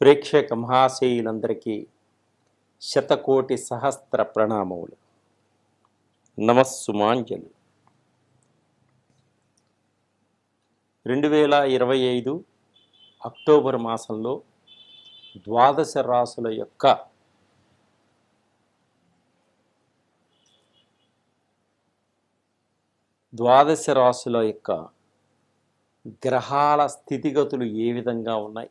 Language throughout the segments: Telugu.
ప్రేక్షక మహాశయులందరికీ శతకోటి సహస్ర ప్రణామములు. నమస్సుమాంజలు. రెండు వేల ఇరవై ఐదు అక్టోబర్ మాసంలో ద్వాదశ రాసుల యొక్క ద్వాదశ రాసుల యొక్క గ్రహాల స్థితిగతులు ఏ విధంగా ఉన్నాయి?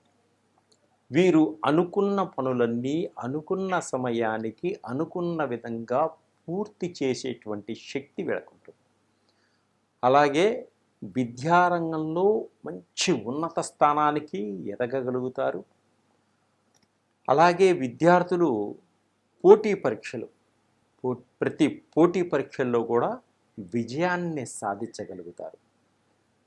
వీరు అనుకున్న పనులన్నీ అనుకున్న సమయానికి అనుకున్న విధంగా పూర్తి చేసేటువంటి శక్తి వీళ్ళకుంటుంది. అలాగే విద్యారంగంలో మంచి ఉన్నత స్థానానికి ఎదగగలుగుతారు. అలాగే విద్యార్థులు పోటీ పరీక్షలు పో- ప్రతి పోటీ పరీక్షల్లో కూడా విజయాన్ని సాధించగలుగుతారు.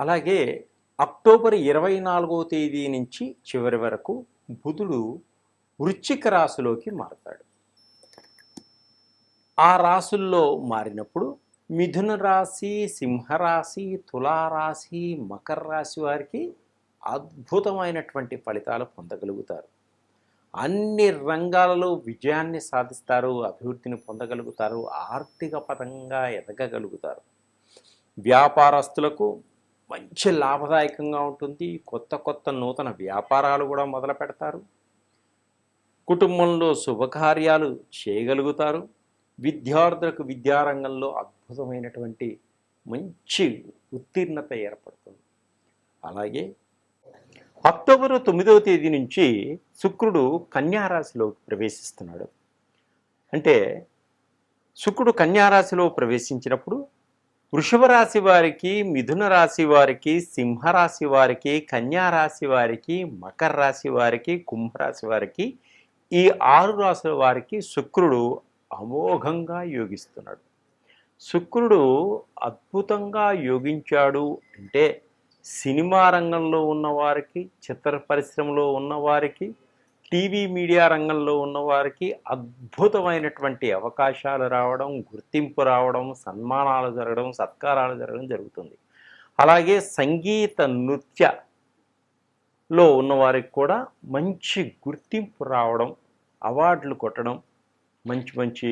అలాగే అక్టోబర్ ఇరవై నాలుగో తేదీ నుంచి చివరి వరకు బుధుడు వృశ్చిక రాశిలోకి మారతాడు. ఆ రాసుల్లో మారినప్పుడు మిథున రాశి సింహరాశి తులారాశి మకర రాశి వారికి అద్భుతమైనటువంటి ఫలితాలు పొందగలుగుతారు. అన్ని రంగాలలో విజయాన్ని సాధిస్తారు అభివృద్ధిని పొందగలుగుతారు ఆర్థిక పరంగా ఎదగగలుగుతారు. వ్యాపారస్తులకు మంచి లాభదాయకంగా ఉంటుంది. కొత్త కొత్త నూతన వ్యాపారాలు కూడా మొదలు పెడతారు. కుటుంబంలో శుభకార్యాలు చేయగలుగుతారు. విద్యార్థులకు విద్యారంగంలో అద్భుతమైనటువంటి మంచి ఉత్తీర్ణత ఏర్పడుతుంది. అలాగే అక్టోబర్ తొమ్మిదవ తేదీ నుంచి శుక్రుడు కన్యారాశిలో ప్రవేశిస్తున్నాడు. అంటే శుక్రుడు కన్యారాశిలో ప్రవేశించినప్పుడు వృషభ రాశి వారికి మిథున రాశి వారికి సింహరాశి వారికి కన్యా రాశి వారికి మకర రాశి వారికి కుంభరాశి వారికి ఈ ఆరు రాశుల వారికి శుక్రుడు అమోఘంగా యోగిస్తున్నాడు. శుక్రుడు అద్భుతంగా యోగించాడు అంటే సినిమా రంగంలో ఉన్నవారికి చిత్ర పరిశ్రమలో ఉన్నవారికి టీవీ మీడియా రంగంలో ఉన్నవారికి అద్భుతమైనటువంటి అవకాశాలు రావడం గుర్తింపు రావడం సన్మానాలు జరగడం సత్కారాలు జరగడం జరుగుతుంది. అలాగే సంగీత నృత్యలో ఉన్నవారికి కూడా మంచి గుర్తింపు రావడం అవార్డులు కొట్టడం మంచి మంచి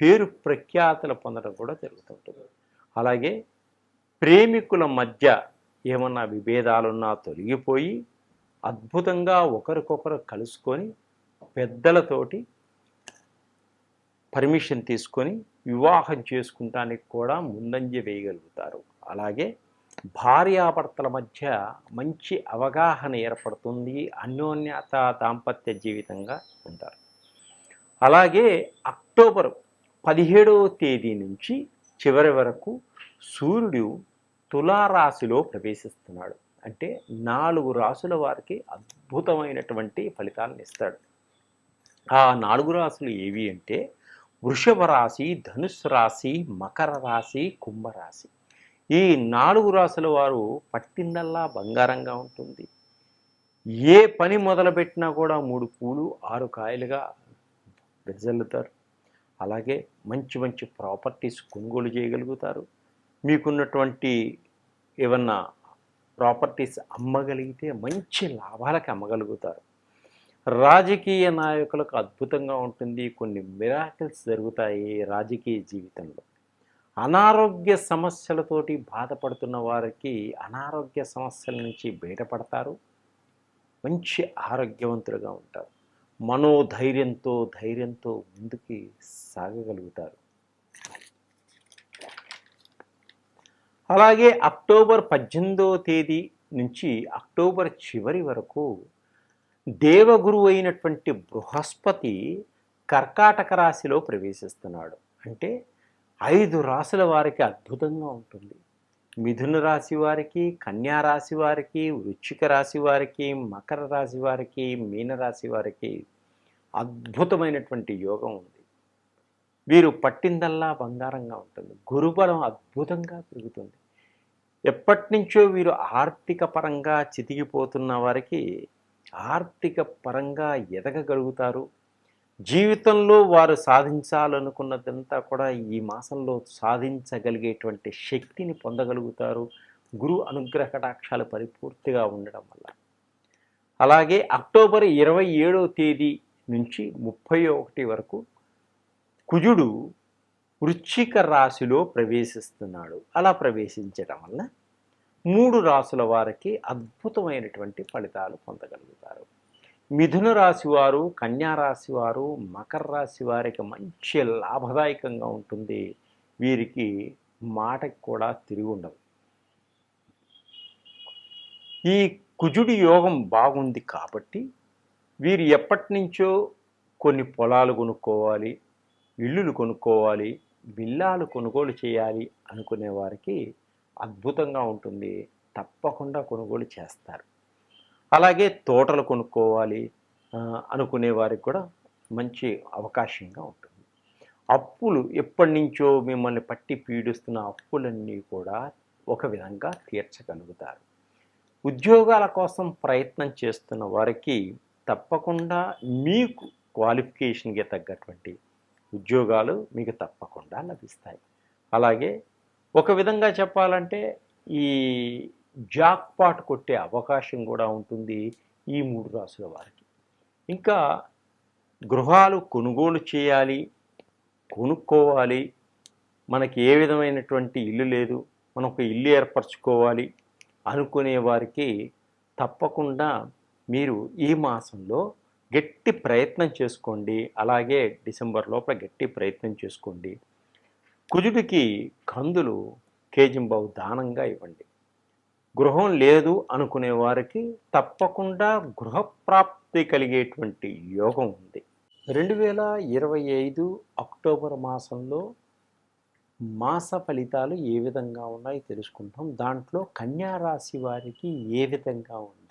పేరు ప్రఖ్యాతులు పొందడం కూడా జరుగుతుంటుంది. అలాగే ప్రేమికుల మధ్య ఏమన్నా విభేదాలున్నా తొలగిపోయి అద్భుతంగా ఒకరికొకరు కలుసుకొని పెద్దలతోటి పర్మిషన్ తీసుకొని వివాహం చేసుకుంటానికి కూడా ముందంజ వేయగలుగుతారు. అలాగే భార్యాభర్తల మధ్య మంచి అవగాహన ఏర్పడుతుంది అన్యోన్యత దాంపత్య జీవితంగా ఉంటారు. అలాగే అక్టోబర్ పదిహేడవ తేదీ నుంచి చివరి వరకు సూర్యుడు తులారాశిలో ప్రవేశిస్తున్నాడు. అంటే నాలుగు రాసుల వారికి అద్భుతమైనటువంటి ఫలితాలను ఇస్తాడు. ఆ నాలుగు రాశులు ఏవి అంటే వృషభ రాశి ధనుస్సు రాశి మకర రాశి కుంభరాశి ఈ నాలుగు రాసుల వారు పట్టిందల్లా బంగారంగా ఉంటుంది. ఏ పని మొదలుపెట్టినా కూడా మూడు పూలు ఆరు కాయలుగా వెదజల్లుతారు. అలాగే మంచి మంచి ప్రాపర్టీస్ కొనుగోలు చేయగలుగుతారు. మీకున్నటువంటి ఏమన్నా ప్రాపర్టీస్ అమ్మగలిగితే మంచి లాభాలకి అమ్మగలుగుతారు. రాజకీయ నాయకులకు అద్భుతంగా ఉంటుంది. కొన్ని మిరాకిల్స్ జరుగుతాయి రాజకీయ జీవితంలో. అనారోగ్య సమస్యలతోటి బాధపడుతున్న వారికి అనారోగ్య సమస్యల నుంచి బయటపడతారు. మంచి ఆరోగ్యవంతులుగా ఉంటారు. మనోధైర్యంతో ధైర్యంతో ముందుకి సాగగలుగుతారు. అలాగే అక్టోబర్ పద్దెనిమిదవ తేదీ నుంచి అక్టోబర్ చివరి వరకు దేవగురువు అయినటువంటి బృహస్పతి కర్కాటక రాశిలో ప్రవేశిస్తున్నాడు. అంటే ఐదు రాశుల వారికి అద్భుతంగా ఉంటుంది. మిథున రాశి వారికి కన్యా రాశి వారికి వృచ్చిక రాశి వారికి మకర రాశి వారికి మీనరాశి వారికి అద్భుతమైనటువంటి యోగం ఉంది. వీరు పట్టిందల్లా బంగారంగా ఉంటుంది. గురుబలం అద్భుతంగా పెరుగుతుంది. ఎప్పటి నుంచో వీరు ఆర్థిక పరంగా చితికిపోతున్న వారికి ఆర్థిక పరంగా ఎదగగలుగుతారు. జీవితంలో వారు సాధించాలనుకున్నదంతా కూడా ఈ మాసంలో సాధించగలిగేటువంటి శక్తిని పొందగలుగుతారు. గురు అనుగ్రహ కటాక్షాలు పరిపూర్తిగా ఉండడం వల్ల. అలాగే అక్టోబర్ ఇరవై ఏడవ తేదీ నుంచి ముప్పై ఒకటి వరకు కుజుడు వృశ్చిక రాశిలో ప్రవేశిస్తున్నాడు. అలా ప్రవేశించడం వల్ల మూడు రాసుల వారికి అద్భుతమైనటువంటి ఫలితాలు పొందగలుగుతారు. మిథున రాశి వారు కన్యా రాశి వారు మకర రాశి వారికి మంచి లాభదాయకంగా ఉంటుంది. వీరికి మాటకి కూడా తిరిగి ఉండదు ఈ కుజుడి యోగం బాగుంది కాబట్టి వీరు ఎప్పటి నుంచో కొన్ని పొలాలు కొనుక్కోవాలి. ఇల్లులు కొనుక్కోవాలి విల్లాలు కొనుగోలు చేయాలి అనుకునే వారికి అద్భుతంగా ఉంటుంది. తప్పకుండా కొనుగోలు చేస్తారు. అలాగే తోటలు కొనుక్కోవాలి అనుకునే వారికి కూడా మంచి అవకాశంగా ఉంటుంది. అప్పులు ఎప్పటి నుంచో మిమ్మల్ని పట్టి పీడిస్తున్న అప్పులన్నీ కూడా ఒక విధంగా తీర్చగలుగుతారు. ఉద్యోగాల కోసం ప్రయత్నం చేస్తున్న వారికి తప్పకుండా మీకు క్వాలిఫికేషన్కి తగ్గటువంటి ఉద్యోగాలు మీకు తప్పకుండా లభిస్తాయి. అలాగే ఒక విధంగా చెప్పాలంటే ఈ జాక్ పాట్ కొట్టే అవకాశం కూడా ఉంటుంది ఈ మూడు రాసుల వారికి. ఇంకా గృహాలు కొనుగోలు చేయాలి కొనుక్కోవాలి మనకి ఏ విధమైనటువంటి ఇల్లు లేదు మనం ఒక ఇల్లు ఏర్పరచుకోవాలి అనుకునే వారికి తప్పకుండా మీరు ఈ మాసంలో గట్టి ప్రయత్నం చేసుకోండి. అలాగే డిసెంబర్ లోపల గట్టి ప్రయత్నం చేసుకోండి. కుజుడికి కందులు కేజింబావు దానంగా ఇవ్వండి. గృహం లేదు అనుకునే వారికి తప్పకుండా గృహప్రాప్తి కలిగేటువంటి యోగం ఉంది. రెండు వేల ఇరవై ఐదు అక్టోబర్ మాసంలో మాస ఫలితాలు ఏ విధంగా ఉన్నాయో తెలుసుకుంటాం దాంట్లో కన్యారాశి వారికి ఏ విధంగా ఉంది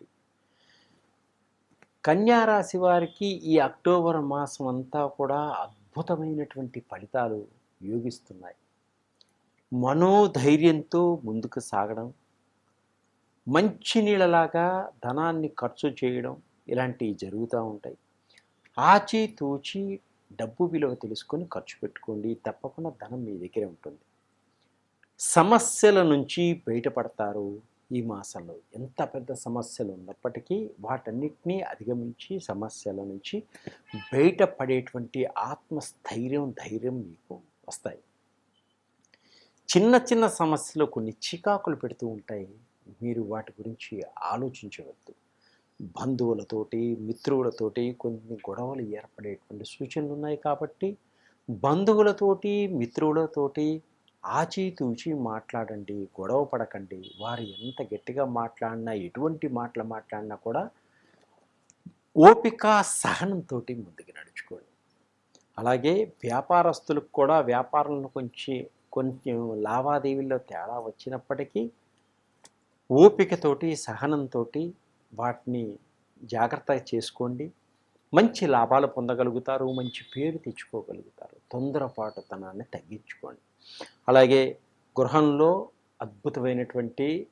కన్యారాశి వారికి ఈ అక్టోబర్ మాసం అంతా కూడా అద్భుతమైనటువంటి ఫలితాలు యోగిస్తున్నాయి. మనోధైర్యంతో ముందుకు సాగడం మంచి నీళ్ళలాగా ధనాన్ని ఖర్చు చేయడం ఇలాంటివి జరుగుతూ ఉంటాయి. ఆచితూచి డబ్బు విలువ తెలుసుకొని ఖర్చు పెట్టుకోండి తప్పకుండా ధనం మీ దగ్గరే ఉంటుంది. సమస్యల నుంచి బయటపడతారు ఈ మాసంలో ఎంత పెద్ద సమస్యలు ఉన్నప్పటికీ వాటన్నిటినీ అధిగమించి సమస్యల నుంచి బయటపడేటువంటి ఆత్మస్థైర్యం ధైర్యం మీకు వస్తాయి. చిన్న చిన్న సమస్యలు కొన్ని చికాకులు పెడుతూ ఉంటాయి. మీరు వాటి గురించి ఆలోచించవద్దు. బంధువులతోటి మిత్రులతోటి కొన్ని గొడవలు ఏర్పడేటువంటి సూచనలు ఉన్నాయి కాబట్టి బంధువులతోటి మిత్రులతోటి ఆచితూచి మాట్లాడండి గొడవ పడకండి. వారు ఎంత గట్టిగా మాట్లాడినా ఎటువంటి మాటలు మాట్లాడినా కూడా ఓపిక సహనంతో ముందుకు నడుచుకోండి. అలాగే వ్యాపారస్తులకు కూడా వ్యాపారంలో కొంచెం కొంచెం లావాదేవీల్లో తేడా వచ్చినప్పటికీ ఓపికతోటి సహనంతో వాటిని జాగ్రత్తగా చేసుకోండి. మంచి లాభాలు పొందగలుగుతారు మంచి పేరు తెచ్చుకోగలుగుతారు. తొందరపాటుతనాన్ని తగ్గించుకోండి. అలాగే గృహంలో అద్భుతమైనటువంటి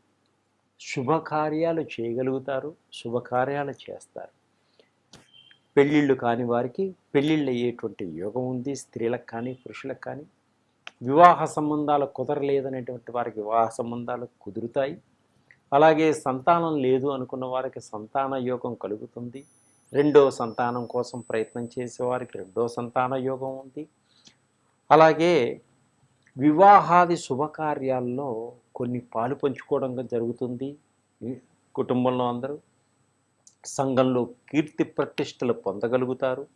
శుభకార్యాలు చేయగలుగుతారు శుభకార్యాలు చేస్తారు. పెళ్ళిళ్ళు కాని వారికి పెళ్ళిళ్ళు అయ్యేటువంటి యోగం ఉంది స్త్రీలకు కానీ పురుషులకు కానీ. వివాహ సంబంధాలు కుదరలేదనేటువంటి వారికి వివాహ సంబంధాలు కుదురుతాయి. అలాగే సంతానం లేదు అనుకున్న వారికి సంతాన యోగం కలుగుతుంది. రెండో సంతానం కోసం ప్రయత్నం చేసే వారికి రెండో సంతాన యోగం ఉంది. అలాగే వివాహాది శుభకార్యాల్లో కొన్ని పాలు పంచుకోవడం జరుగుతుంది. కుటుంబంలో అందరూ సంఘంలో కీర్తి ప్రతిష్టలు పొందగలుగుతారు.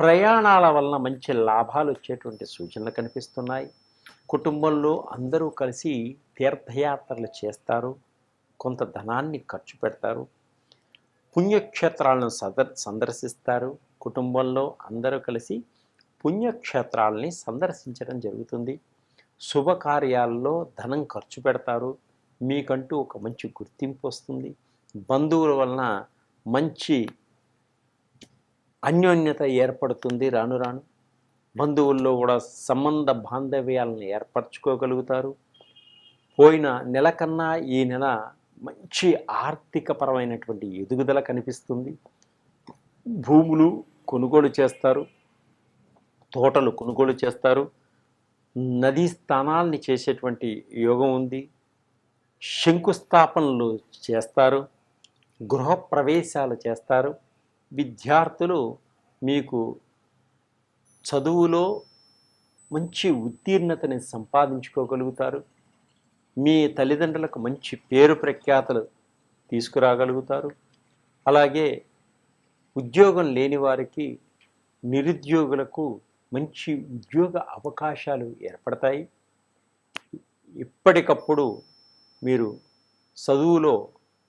ప్రయాణాల వలన మంచి లాభాలు వచ్చేటువంటి సూచనలు కనిపిస్తున్నాయి. కుటుంబంలో అందరూ కలిసి తీర్థయాత్రలు చేస్తారు. కొంత ధనాన్ని ఖర్చు పెడతారు. పుణ్యక్షేత్రాలను సదర్ సందర్శిస్తారు. కుటుంబంలో అందరూ కలిసి పుణ్యక్షేత్రాలని సందర్శించడం జరుగుతుంది. శుభకార్యాల్లో ధనం ఖర్చు పెడతారు. మీకంటూ ఒక మంచి గుర్తింపు వస్తుంది. బంధువుల వలన మంచి అన్యోన్యత ఏర్పడుతుంది రాను రాను. బంధువుల్లో కూడా సంబంధ బాంధవ్యాలను ఏర్పరచుకోగలుగుతారు. పోయిన నెల కన్నా ఈ నెల మంచి ఆర్థికపరమైనటువంటి ఎదుగుదల కనిపిస్తుంది. భూములు కొనుగోలు చేస్తారు. తోటలు కొనుగోలు చేస్తారు. నదీ స్థానాల్ని చేసేటువంటి యోగం ఉంది. శంకుస్థాపనలు చేస్తారు. గృహప్రవేశాలు చేస్తారు. విద్యార్థులు మీకు చదువులో మంచి ఉత్తీర్ణతని సంపాదించుకోగలుగుతారు. మీ తల్లిదండ్రులకు మంచి పేరు ప్రఖ్యాతలు తీసుకురాగలుగుతారు. అలాగే ఉద్యోగం లేని వారికి నిరుద్యోగులకు మంచి ఉద్యోగ అవకాశాలు ఏర్పడతాయి. ఎప్పటికప్పుడు మీరు చదువులో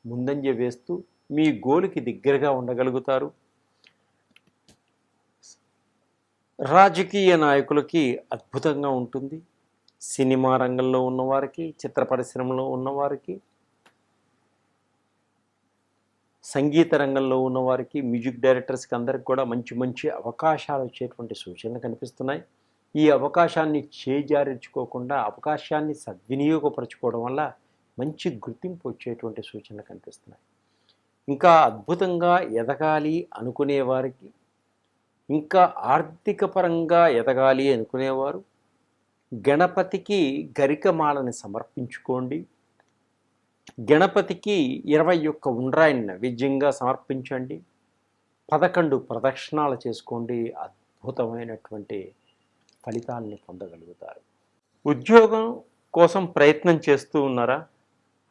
ముందంజ వేస్తూ మీ గోలుకి దగ్గరగా ఉండగలుగుతారు. రాజకీయ నాయకులకి అద్భుతంగా ఉంటుంది. సినిమా రంగంలో ఉన్నవారికి చిత్ర పరిశ్రమలో ఉన్నవారికి సంగీత రంగంలో ఉన్నవారికి మ్యూజిక్ డైరెక్టర్స్కి అందరికి కూడా మంచి మంచి అవకాశాలు వచ్చేటువంటి సూచనలు కనిపిస్తున్నాయి. ఈ అవకాశాన్ని చేజారించుకోకుండా అవకాశాన్ని సద్వినియోగపరచుకోవడం వల్ల మంచి గుర్తింపు వచ్చేటువంటి సూచనలు కనిపిస్తున్నాయి. ఇంకా అద్భుతంగా ఎదగాలి అనుకునే వారికి ఇంకా ఆర్థిక పరంగా ఎదగాలి అనుకునేవారు గణపతికి గరికమాలని సమర్పించుకోండి. గణపతికి ఇరవై ఒక్క ఉండ్రాయిని నైవేద్యంగా సమర్పించండి. పదకొండు ప్రదక్షిణాలు చేసుకోండి. అద్భుతమైనటువంటి ఫలితాన్ని పొందగలుగుతారు. ఉద్యోగం కోసం ప్రయత్నం చేస్తూ ఉన్నారా?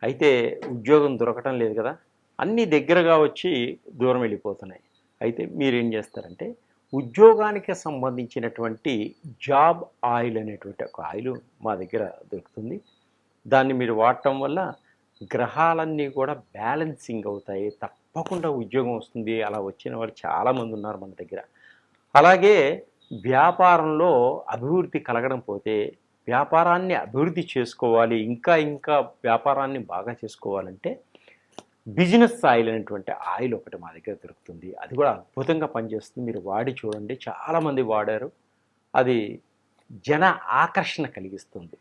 అయితే ఉద్యోగం దొరకటం లేదు కదా? అన్నీ దగ్గరగా వచ్చి దూరం వెళ్ళిపోతున్నాయి. అయితే మీరేం చేస్తారంటే ఉద్యోగానికి సంబంధించినటువంటి జాబ్ ఆయిల్ అనేటువంటి ఒక ఆయిల్ మా దగ్గర దొరుకుతుంది. దాన్ని మీరు వాడటం వల్ల గ్రహాలన్నీ కూడా బ్యాలెన్సింగ్ అవుతాయి. తప్పకుండా ఉద్యోగం వస్తుంది. అలా వచ్చిన వాళ్ళు చాలామంది ఉన్నారు మన దగ్గర. అలాగే వ్యాపారంలో అభివృద్ధి కలగడం పోతే వ్యాపారాన్ని అభివృద్ధి చేసుకోవాలి ఇంకా ఇంకా వ్యాపారాన్ని బాగా చేసుకోవాలంటే బిజినెస్ ఆయిల్ అనేటువంటి ఆయిల్ ఒకటి మా దగ్గర దొరుకుతుంది. అది కూడా అద్భుతంగా పనిచేస్తుంది. మీరు వాడి చూడండి. చాలామంది వాడారు. అది జన ఆకర్షణ కలిగిస్తుంది.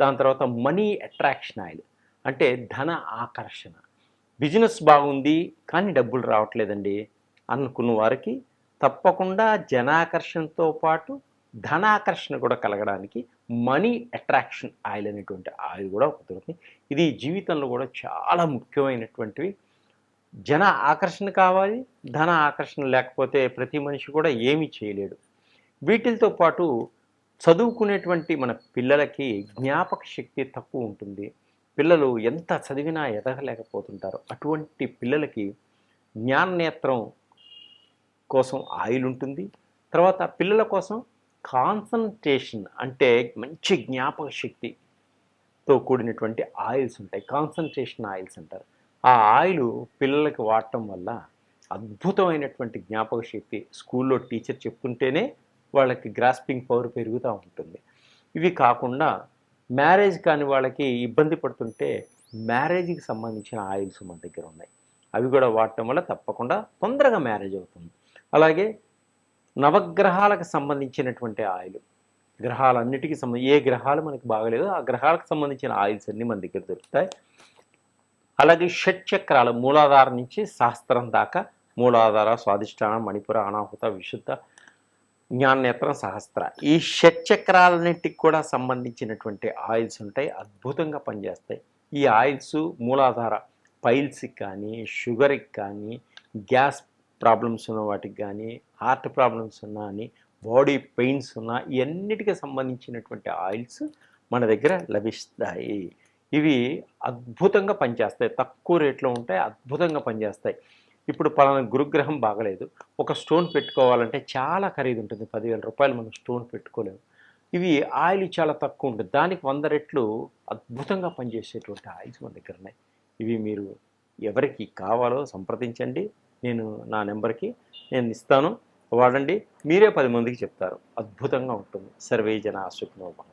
దాని తర్వాత మనీ అట్రాక్షన్ ఆయిల్. అంటే ధన ఆకర్షణ. బిజినెస్ బాగుంది కానీ డబ్బులు రావట్లేదండి అనుకున్న వారికి తప్పకుండా జనాకర్షణతో పాటు ధనాకర్షణ కూడా కలగడానికి మనీ అట్రాక్షన్ ఆయిల్ అనేటువంటి ఆయిల్ కూడా ఒక దొరుకుతుంది. ఇది జీవితంలో కూడా చాలా ముఖ్యమైనటువంటివి. జన ఆకర్షణ కావాలి ధన ఆకర్షణ లేకపోతే ప్రతి మనిషి కూడా ఏమీ చేయలేడు. వీటితో పాటు చదువుకునేటువంటి మన పిల్లలకి జ్ఞాపక శక్తి తక్కువ ఉంటుంది. పిల్లలు ఎంత చదివినా ఎదగలేకపోతుంటారు. అటువంటి పిల్లలకి జ్ఞాననేత్రం కోసం ఆయిల్ ఉంటుంది తర్వాత పిల్లల కోసం కాన్సన్ట్రేషన్ అంటే మంచి జ్ఞాపక శక్తితో కూడినటువంటి ఆయిల్స్ ఉంటాయి. కాన్సన్ట్రేషన్ ఆయిల్స్ అంటారు. ఆ ఆయిల్ పిల్లలకి వాడటం వల్ల అద్భుతమైనటువంటి జ్ఞాపక శక్తి స్కూల్లో టీచర్ చెప్తుంటేనే వాళ్ళకి గ్రాస్పింగ్ పవర్ పెరుగుతూ ఉంటుంది. ఇవి కాకుండా మ్యారేజ్ కాని వాళ్ళకి ఇబ్బంది పడుతుంటే మ్యారేజ్కి సంబంధించిన ఆయిల్స్ మన దగ్గర ఉన్నాయి. అవి కూడా వాడటం వల్ల తప్పకుండా తొందరగా మ్యారేజ్ అవుతుంది. అలాగే నవగ్రహాలకు సంబంధించినటువంటి ఆయిల్ గ్రహాలన్నిటికీ సంబంధించి ఏ గ్రహాలు మనకి బాగలేదో ఆ గ్రహాలకు సంబంధించిన ఆయిల్స్ అన్నీ మన దగ్గర దొరుకుతాయి. అలాగే షట్చక్రాలు మూలాధారం నుంచి శాస్త్రం దాకా మూలాధార స్వాదిష్టానం మణిపుర అనాహుత విశుద్ధ జ్ఞాననేత్రం సహస్ర. ఈ షట్చక్రాలన్నింటికి కూడా సంబంధించినటువంటి ఆయిల్స్ ఉంటాయి అద్భుతంగా పనిచేస్తాయి. ఈ ఆయిల్స్ మూలాధార పైల్స్కి కానీ షుగర్కి కానీ గ్యాస్ ప్రాబ్లమ్స్ ఉన్న వాటికి కానీ హార్ట్ ప్రాబ్లమ్స్ ఉన్నా అని బాడీ పెయిన్స్ ఉన్నా ఇవన్నిటికి సంబంధించినటువంటి ఆయిల్స్ మన దగ్గర లభిస్తాయి. ఇవి అద్భుతంగా పనిచేస్తాయి. తక్కువ రేట్లో ఉంటాయి అద్భుతంగా పనిచేస్తాయి. ఇప్పుడు పలానా గురుగ్రహం బాగలేదు. ఒక స్టోన్ పెట్టుకోవాలంటే చాలా ఖరీదు ఉంటుంది పదివేల రూపాయలు మనం స్టోన్ పెట్టుకోలేము. ఇవి ఆయిల్ చాలా తక్కువ ఉంటుంది. దానికి వంద రెట్లు అద్భుతంగా పనిచేసేటువంటి ఆయిల్స్ మన దగ్గర ఉన్నాయి. ఇవి మీరు ఎవరికి కావాలో సంప్రదించండి. నేను నా నెంబర్కి నేను ఇస్తాను. వాడండి. మీరే పది మందికి చెప్తారు. అద్భుతంగా ఉంటుంది. సర్వే జన సుఖనోభం